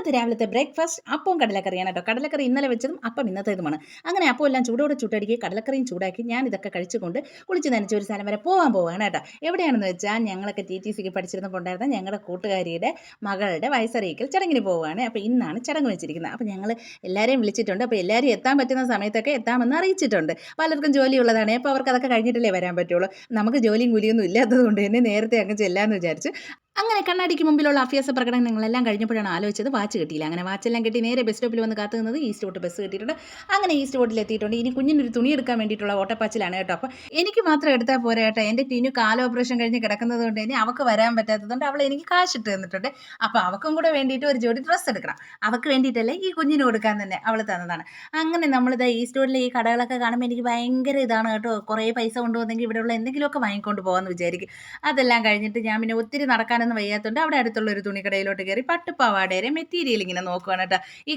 ഇന്നത്തെ രാവിലത്തെ ബ്രേക്ക്ഫാസ്റ്റ് അപ്പവും കടലക്കറിയാണ് കേട്ടോ. കടലക്കറി ഇന്നലെ വെച്ചതും അപ്പം ഇന്നത്തേതുമാണ്. അങ്ങനെ അപ്പം എല്ലാം ചൂടോടെ ചൂട്ടടിക്കുക കടലക്കറിയും ചൂടാക്കി ഞാൻ ഇതൊക്കെ കഴിച്ചുകൊണ്ട് കുളിച്ച് നനച്ച ഒരു സ്ഥലം വരെ പോകാൻ പോവുകയാണ് കേട്ടോ. എവിടെയാണെന്ന് വെച്ചാൽ ഞങ്ങളൊക്കെ ടി ടി സിക്ക് പഠിച്ചിരുന്നപ്പോൾ ഉണ്ടായിരുന്ന ഞങ്ങളുടെ കൂട്ടുകാരിയുടെ മകളുടെ വയസ്സറിയിക്കൽ ചടങ്ങിന് പോവുകയാണ് അപ്പോൾ ഇന്നാണ് ചടങ്ങ് വെച്ചിരിക്കുന്നത്. അപ്പോൾ ഞങ്ങൾ എല്ലാവരെയും വിളിച്ചിട്ടുണ്ട്. അപ്പോൾ എല്ലാവരും എത്താൻ പറ്റുന്ന സമയത്തൊക്കെ എത്താമെന്ന് അറിയിച്ചിട്ടുണ്ട്. പലർക്കും ജോലിയുള്ളതാണ്. അപ്പോൾ അവർക്ക് അതൊക്കെ കഴിഞ്ഞിട്ടല്ലേ വരാൻ പറ്റുള്ളൂ. നമുക്ക് ജോലിയും കൂലിയൊന്നും ഇല്ലാത്തത് കൊണ്ട് തന്നെ നേരത്തെ അങ്ങ് ചെല്ലാമെന്ന് വിചാരിച്ച് അങ്ങനെ കണ്ണാടിക്ക് മുമ്പിലുള്ള അഭ്യാസ പ്രകടനങ്ങളെല്ലാം കഴിഞ്ഞപ്പോഴാണ് ആലോചിച്ചത് വാച്ച് കിട്ടിയില്ല. അങ്ങനെ വാച്ചെല്ലാം കിട്ടി നേരെ ബസ് സ്റ്റോപ്പിൽ വന്ന് കാത്തു നിന്നത് ഈസ്റ്റ് വോട്ട് ബസ് കിട്ടിയിട്ടുണ്ട്. അങ്ങനെ ഈസ്റ്റ് വോട്ടിൽ എത്തിയിട്ടുണ്ട്. ഇനി കുഞ്ഞിനൊരു തുണി എടുക്കാൻ വേണ്ടിയിട്ടുള്ള ഓട്ടപ്പാച്ചിലാണ് കേട്ടോ. അപ്പോൾ എനിക്ക് മാത്രം എടുത്താൽ പോരാ കേട്ടോ എന്റെ ടീനു കാല ഓപ്പറേഷൻ കഴിഞ്ഞ് കിടക്കുന്നത് കൊണ്ട് ഇനി അവൾക്ക് വരാൻ പറ്റാത്തതുകൊണ്ട് അവൾ എനിക്ക് കാശിട്ട് തന്നിട്ടുണ്ട്. അപ്പോൾ അവൾക്കും കൂടെ വേണ്ടിയിട്ട് ഒരു ജോഡി ഡ്രസ്സ് എടുക്കണം. അവൾക്ക് വേണ്ടിയിട്ടല്ലേ ഈ കുഞ്ഞിന് കൊടുക്കാൻ തന്നെ അവൾ തന്നതാണ്. അങ്ങനെ നമ്മളിത് ഈസ്റ്റ് വോട്ടിലെ ഈ കടകളൊക്കെ കാണുമ്പോൾ എനിക്ക് ഭയങ്കര ഇതാണ് കേട്ടോ. കുറേ പൈസ കൊണ്ടുവന്നെങ്കിൽ ഇവിടെയുള്ള എന്തെങ്കിലുമൊക്കെ വാങ്ങിക്കൊണ്ട് പോകാമെന്ന് വിചാരിക്കും. അതെല്ലാം കഴിഞ്ഞിട്ട് ഞാൻ പിന്നെ ഒത്തിരി നടക്കാനൊന്നും വയ്യാത്തതുകൊണ്ട് അവിടെ അടുത്തുള്ള ഒരു തുണിക്കടയിലോട്ട് കയറി പട്ടുപ്പാവാടയുടെ മെറ്റീരിയൽ ഇങ്ങനെ നോക്കുവാണ് കേട്ടോ. ഈ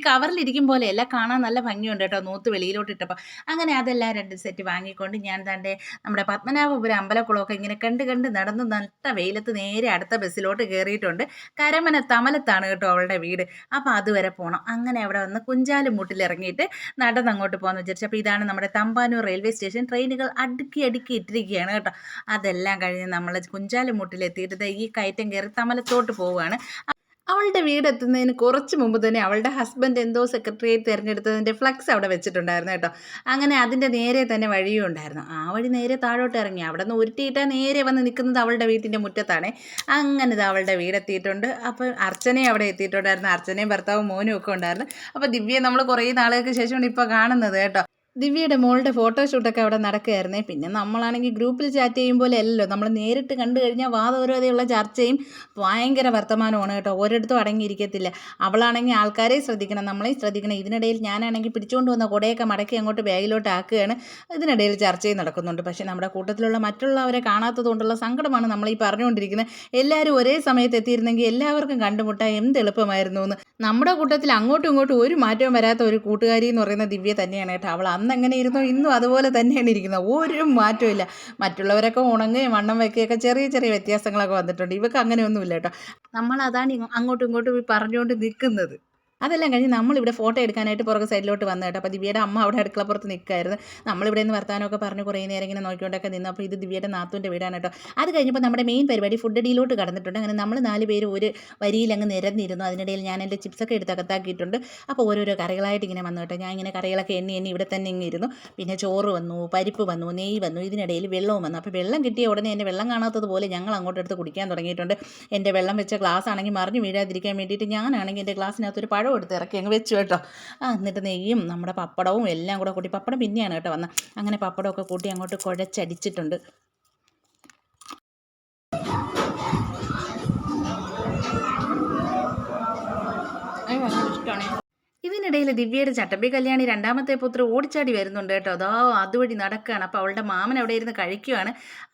പോലെ എല്ലാം കാണാൻ നല്ല ഭംഗിയുണ്ട് കേട്ടോ നൂത്ത് വെളിയിലോട്ട് ഇട്ടപ്പോൾ അങ്ങനെ അതെല്ലാം രണ്ട് സെറ്റ് വാങ്ങിക്കൊണ്ട് ഞാൻ തന്റെ നമ്മുടെ പത്മനാഭപുരം അമ്പലക്കുളമൊക്കെ ഇങ്ങനെ കണ്ട് കണ്ട് നടന്ന് നട്ട വെയിലത്ത് നേരെ അടുത്ത ബസ്സിലോട്ട് കയറിയിട്ടുണ്ട് കരമന തമലത്താണ് കേട്ടോ അവളുടെ വീട്. അപ്പോൾ അതുവരെ പോകണം അങ്ങനെ അവിടെ വന്ന് കുഞ്ചാലും മുട്ടിൽ ഇറങ്ങിയിട്ട് നടന്ന് അങ്ങോട്ട് പോകാമെന്ന് വിചാരിച്ചു. അപ്പോൾ ഇതാണ് നമ്മുടെ തമ്പാനൂർ റെയിൽവേ സ്റ്റേഷൻ ട്രെയിനുകൾ അടുക്കി അടുക്കി ഇട്ടിരിക്കുകയാണ് കേട്ടോ. അതെല്ലാം കഴിഞ്ഞ് നമ്മൾ കുഞ്ചാലും എത്തിയിട്ട് ഈ കയറ്റം കയറി തമലത്തോട്ട് പോവുകയാണ്. അവളുടെ വീട് എത്തുന്നതിന് കുറച്ച് മുമ്പ് തന്നെ അവളുടെ ഹസ്ബൻഡ് എന്തോ സെക്രട്ടറിയേറ്റ് തിരഞ്ഞെടുത്തതിന്റെ ഫ്ലക്സ് അവിടെ വെച്ചിട്ടുണ്ടായിരുന്നു കേട്ടോ. അങ്ങനെ അതിന്റെ നേരെ തന്നെ വഴിയും ഉണ്ടായിരുന്നു. ആ വഴി നേരെ താഴോട്ട് ഇറങ്ങി. അവിടെ നിന്ന് ഉരുട്ടിയിട്ടാൽ നേരെ വന്ന് നിൽക്കുന്നത് അവളുടെ വീട്ടിന്റെ മുറ്റത്താണ്. അങ്ങനെ ഇത് അവളുടെ വീടെത്തിയിട്ടുണ്ട്. അപ്പോൾ അർച്ചനയും അവിടെ എത്തിയിട്ടുണ്ടായിരുന്നു. അർച്ചനയും ഭർത്താവും മോനും ഒക്കെ ഉണ്ടായിരുന്നു. അപ്പോൾ ദിവ്യയെ നമ്മൾ കുറേ നാളുകൾക്ക് ശേഷമാണ് ഇപ്പോൾ കാണുന്നത് കേട്ടോ. ദിവ്യയുടെ മോളുടെ ഫോട്ടോഷൂട്ടൊക്കെ അവിടെ നടക്കുകയായിരുന്നേ. പിന്നെ നമ്മളാണെങ്കിൽ ഗ്രൂപ്പിൽ ചാറ്റ് ചെയ്യും പോലെ അല്ലല്ലോ നമ്മൾ നേരിട്ട് കണ്ടു കഴിഞ്ഞാൽ വാദോരോതെയുള്ള ചർച്ചയും ഭയങ്കര വർത്തമാനമാണ് കേട്ടോ. ഓരോരുത്തും അടങ്ങിയിരിക്കത്തില്ല. അവളാണെങ്കിൽ ആൾക്കാരെ ശ്രദ്ധിക്കണം നമ്മളെയും ശ്രദ്ധിക്കണം. ഇതിനിടയിൽ ഞാനാണെങ്കിൽ പിടിച്ചുകൊണ്ട് വന്ന കുടയൊക്കെ മടക്കി അങ്ങോട്ട് ബാഗിലോട്ട് ആക്കുകയാണ്. ഇതിനിടയിൽ ചർച്ചയും നടക്കുന്നുണ്ട്. പക്ഷേ നമ്മുടെ കൂട്ടത്തിലുള്ള മറ്റുള്ളവരെ കാണാത്തതുകൊണ്ടുള്ള സങ്കടമാണ് നമ്മൾ ഈ പറഞ്ഞുകൊണ്ടിരിക്കുന്നത്. എല്ലാവരും ഒരേ സമയത്ത് എത്തിയിരുന്നെങ്കിൽ എല്ലാവർക്കും കണ്ടുമുട്ടാൻ എന്ത് എളുപ്പമായിരുന്നു എന്ന്. നമ്മുടെ കൂട്ടത്തിൽ അങ്ങോട്ടും ഇങ്ങോട്ടും ഒരു മാറ്റവും വരാത്ത ഒരു കൂട്ടുകാരി എന്ന് പറയുന്ന ദിവ്യ തന്നെയാണ് കേട്ടോ. അവൾ അന്ന് എങ്ങനെ ഇരുന്നോ ഇന്നും അതുപോലെ തന്നെയാണ് ഇരിക്കുന്നത്. ഒരു മാറ്റവും മറ്റുള്ളവരൊക്കെ ഉണങ്ങുകയും വണ്ണം വെക്കുകയൊക്കെ ചെറിയ ചെറിയ വ്യത്യാസങ്ങളൊക്കെ വന്നിട്ടുണ്ട്. ഇവക്ക് അങ്ങനെയൊന്നുമില്ല കേട്ടോ. നമ്മൾ അതാണ് അങ്ങോട്ടും ഇങ്ങോട്ടും പറഞ്ഞുകൊണ്ട് നിൽക്കുന്നത്. അതെല്ലാം കഴിഞ്ഞ് നമ്മളിവിടെ ഫോട്ടോ എടുക്കാനായിട്ട് പുറകെ സൈഡിലോട്ട് വന്നു കേട്ടോ. അപ്പോൾ ദിവ്യയുടെ അമ്മ അവിടെ അടുക്കളപ്പുറത്ത് നിൽക്കായിരുന്നു നമ്മളിവിടെ നിന്ന് വർത്താനമൊക്കെ പറഞ്ഞ് കുറേ നേരം ഇങ്ങനെ നോക്കിക്കൊണ്ടൊക്കെ നിന്ന്. അപ്പോൾ ഇത് ദിവ്യയുടെ നാത്തൂന്റെ വീടാണ് കേട്ടോ. അത് കഴിഞ്ഞപ്പോൾ നമ്മുടെ മെയിൻ പരിപാടി ഫുഡ് ഡീലോട്ട് കടന്നിട്ടുണ്ട്. അങ്ങനെ നമ്മൾ നാല് പേര് ഒരു വരിയിൽ അങ്ങ് നിരന്നിരുന്നു. അതിനിടയിൽ ഞാൻ എന്റെ ചിപ്സൊക്കെ എടുത്ത് അകത്താക്കിയിട്ടുണ്ട്. അപ്പോൾ ഓരോരോ കറികളായിട്ട് ഇങ്ങനെ വന്നു കേട്ടോ. ഞാൻ ഇങ്ങനെ കറികളൊക്കെ എണ്ണി എണ്ണി ഇവിടെ തന്നെ ഇങ്ങനെ ഇരുന്നു. പിന്നെ ചോറ് വന്നു പരിപ്പ് വന്നു നെയ്യ് വന്നു ഇതിനിടയിൽ വെള്ളവും വന്നു. അപ്പോൾ വെള്ളം കിട്ടിയ ഉടനെ എന്റെ വെള്ളം കാണാത്തതുപോലെ ഞങ്ങൾ അങ്ങോട്ട് എടുത്ത് കുടിക്കാൻ തുടങ്ങിയിട്ടുണ്ട്. എന്റെ വെള്ളം വെച്ച ഗ്ലാസ് ആണെങ്കിൽ മറിഞ്ഞു വീഴാതിരിക്കാൻ വേണ്ടിയിട്ട് ഞാനാണെങ്കിൽ എന്റെ ഗ്ലാസ്സിനകത്ത് ഒരു പഴം എടുത്ത് ഇറക്കി അങ്ങ് വെച്ചു കേട്ടോ. ആ എന്നിട്ട് നെയ്യും നമ്മുടെ പപ്പടവും എല്ലാം കൂടെ കൂട്ടി പപ്പടം പിന്നെയാണ് കേട്ടോ വന്നത് അങ്ങനെ പപ്പടമൊക്കെ കൂട്ടി അങ്ങോട്ട് കുഴച്ചടിച്ചിട്ടുണ്ട്. ഇതിനിടയിൽ ദിവ്യയുടെ ചട്ടമ്പി കല്യാണി രണ്ടാമത്തെ പുത്രം ഓടിച്ചാടി വരുന്നുണ്ട് കേട്ടോ. അതോ അതുവഴി നടക്കുകയാണ് അപ്പോൾ അവളുടെ മാമൻ അവിടെ ഇരുന്ന് കഴിക്കുകയാണ്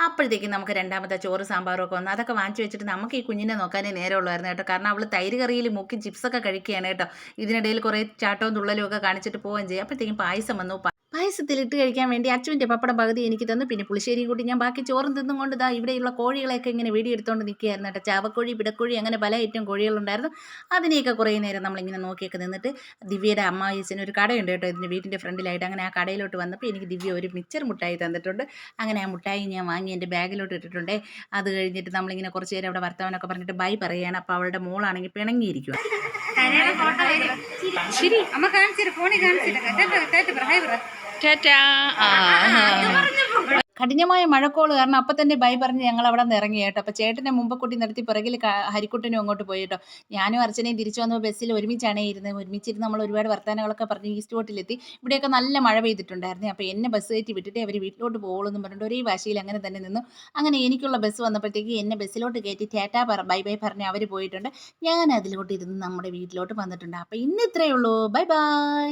അപ്പോഴത്തേക്കും നമുക്ക് രണ്ടാമത്തെ ചോറ് സാമ്പാറും ഒക്കെ വന്നു അതൊക്കെ വാങ്ങിച്ചു വെച്ചിട്ട് നമുക്ക് ഈ കുഞ്ഞിനെ നോക്കാനേ നേരമുള്ളായിരുന്നു കേട്ടോ. കാരണം അവൾ തൈര് കറിയിൽ മുക്കി ചിപ്സൊക്കെ കഴിക്കുകയാണ് കേട്ടോ. ഇതിനിടയിൽ കുറേ ചാട്ടവും തുള്ളലും ഒക്കെ കാണിച്ചിട്ട് പോവുകയും ചെയ്യും. അപ്പോഴത്തേക്കും പായസം വന്നു. പ- പായസത്തിൽ ഇട്ട് കഴിക്കാൻ വേണ്ടി അച്ചുവിന്റെ പപ്പടം പകുതി എനിക്ക് തന്നു. പിന്നെ പുളിശ്ശേരിയും കൂട്ടി ഞാൻ ബാക്കി ചോറും തിന്നും കൊണ്ട് ഇതാ ഇവിടെയുള്ള കോഴികളെയൊക്കെ ഇങ്ങനെ വീഡിയോ എടുത്തുകൊണ്ട് നിൽക്കുകയായിരുന്നു കേട്ടോ. ചാവക്കോഴി പിടക്കോഴി അങ്ങനെ പല ഐറ്റം കോഴികളുണ്ടായിരുന്നു. അതിനെയൊക്കെ കുറേ നേരം നമ്മളിങ്ങനെ നോക്കിയൊക്കെ നിന്നിട്ട് ദിവ്യയുടെ അമ്മായിച്ചന് ഒരു കടയുണ്ട് കേട്ടോ ഇതിന്റെ വീട്ടിന്റെ ഫ്രണ്ടിലായിട്ട്. അങ്ങനെ ആ കടയിലോട്ട് വന്നപ്പോൾ എനിക്ക് ദിവ്യ ഒരു മിച്ചർ മുട്ടായി തന്നിട്ടുണ്ട്. അങ്ങനെ ആ മുട്ടായി ഞാൻ വാങ്ങി എന്റെ ബാഗിലോട്ട് ഇട്ടിട്ടുണ്ട്. അത് കഴിഞ്ഞിട്ട് നമ്മളിങ്ങനെ കുറച്ച് നേരം അവിടെ വർത്തമാനമൊക്കെ പറഞ്ഞിട്ട് ബൈ പറയുകയാണ്. അപ്പോൾ അവളുടെ മോളാണെങ്കിൽ പിണങ്ങിയിരിക്കുക ശരി അമ്മ കാണിച്ചിട്ട് ഫോണിൽ കാണിച്ചിട്ട് കഠിനമായ മഴക്കോൾ കാരണം അപ്പം തന്നെ ബൈ പറഞ്ഞ് ഞങ്ങൾ അവിടെ നിന്ന് ഇറങ്ങി കേട്ടോ. അപ്പം ചേട്ടനെ മുമ്പ് കുട്ടി നിർത്തി പിറകിൽ ഹരിക്കുട്ടനും അങ്ങോട്ട് പോയി കേട്ടോ. ഞാനും അർച്ചനയും തിരിച്ചു വന്നപ്പോൾ ബസ്സിൽ ഒരുമിച്ചാണേ ഇരുന്നത് ഒരുമിച്ചിരുന്ന് നമ്മൾ ഒരുപാട് വർത്തമാനങ്ങളൊക്കെ പറഞ്ഞ് ഈസ്റ്റ് ബോട്ടിലെത്തി ഇവിടെയൊക്കെ നല്ല മഴ പെയ്തിട്ടുണ്ടായിരുന്നു. അപ്പോൾ എന്നെ ബസ് കയറ്റി വിട്ടിട്ട് അവർ വീട്ടിലോട്ട് പോകുള്ളൂ എന്ന് പറഞ്ഞിട്ട് ഒരേ ഭാഷയിൽ അങ്ങനെ തന്നെ നിന്നു. അങ്ങനെ എനിക്കുള്ള ബസ് വന്നപ്പോഴത്തേക്ക് എന്നെ ബസ്സിലോട്ട് കയറ്റി ടാറ്റാ പറ ബൈ ബൈ പറഞ്ഞ് അവർ പോയിട്ടുണ്ട്. ഞാൻ അതിലോട്ട് ഇരുന്ന് നമ്മുടെ വീട്ടിലോട്ട് വന്നിട്ടുണ്ട്. അപ്പോൾ ഇന്ന് ഇത്രയേ ഉള്ളൂ. Bye bye.